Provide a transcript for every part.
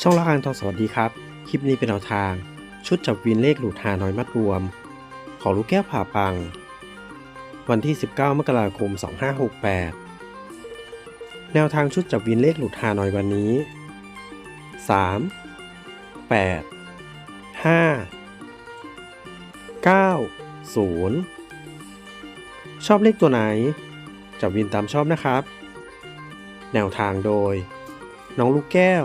ช่องละครทองสวัสดีครับ คลิปนี้เป็นแนวทาง ชุดจับวินเลขหลุดหาน้อยมัดรวม ของลูกแก้วผ่าปัง วันที่ 19 มกราคม 2568 แนวทางชุดจับวินเลขหลุดหาน้อยวันนี้ 3 8 5 9 0ชอบเลขตัวไหน จับวินตามชอบนะครับ แนวทางโดย น้องลูกแก้ว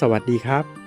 สวัสดีครับ